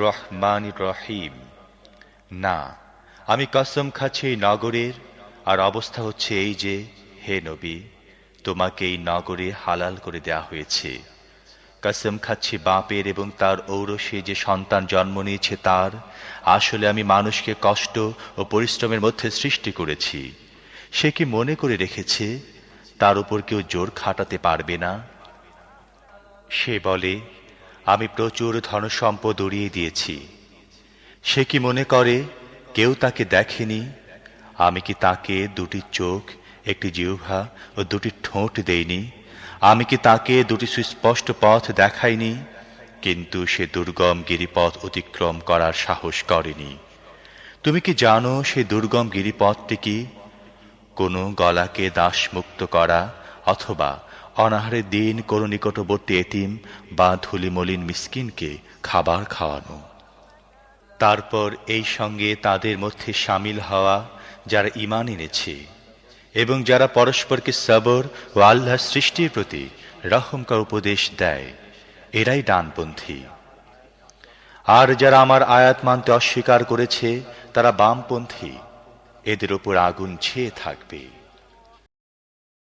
রহমান রহিম না, আমি কসম খাচ্ছি এই নগরের, আর অবস্থা হচ্ছে এই যে, হে নবী, তোমাকে এই নগরে হালাল করে দেয়া হয়েছে। কসম খাচ্ছি বাপের এবং তার ঔরসে যে সন্তান জন্ম নিয়েছে তার, আসলে আমি মানুষকে কষ্ট ও পরিশ্রমের মধ্যে সৃষ্টি করেছি। সে কি মনে করে রেখেছে? তার উপর কেউ জোর খাটাতে পারবে না? সে বলে, আমি প্রচুর ধনসম্পদ উড়িয়ে দিয়েছি। সে কি মনে করে, কেউ তাকে দেখেনি? আমি কি তাকে দুটি চোখ, একটি জিহ্বা ও দুটি ঠোঁট দেইনি? আমি কি তাকে দুটি সুস্পষ্ট পথ দেখাইনি? কিন্তু সে দুর্গম গিরিপথ অতিক্রম করার সাহস করেনি। তুমি কি জানো সেই দুর্গম গিরিপথটি কি? কোনো গলাকে দাসমুক্ত করা অথবা অনাহারের দিন কোনো নিকটবর্তী এতিম বা ধুলিমলিন মিসকিনকে খাবার খাওয়ানো। তারপর এই সঙ্গে তাদের মধ্যে সামিল হওয়া যারা ঈমান এনেছে এবং যারা পরস্পরকে সবর ও আল্লাহ সৃষ্টির প্রতি রহমকা উপদেশ দেয়, এরাই ডানপন্থী। আর যারা আমার আয়াত মানতে অস্বীকার করেছে, তারা বামপন্থী। এদের ওপর আগুন ছেয়ে থাকবে।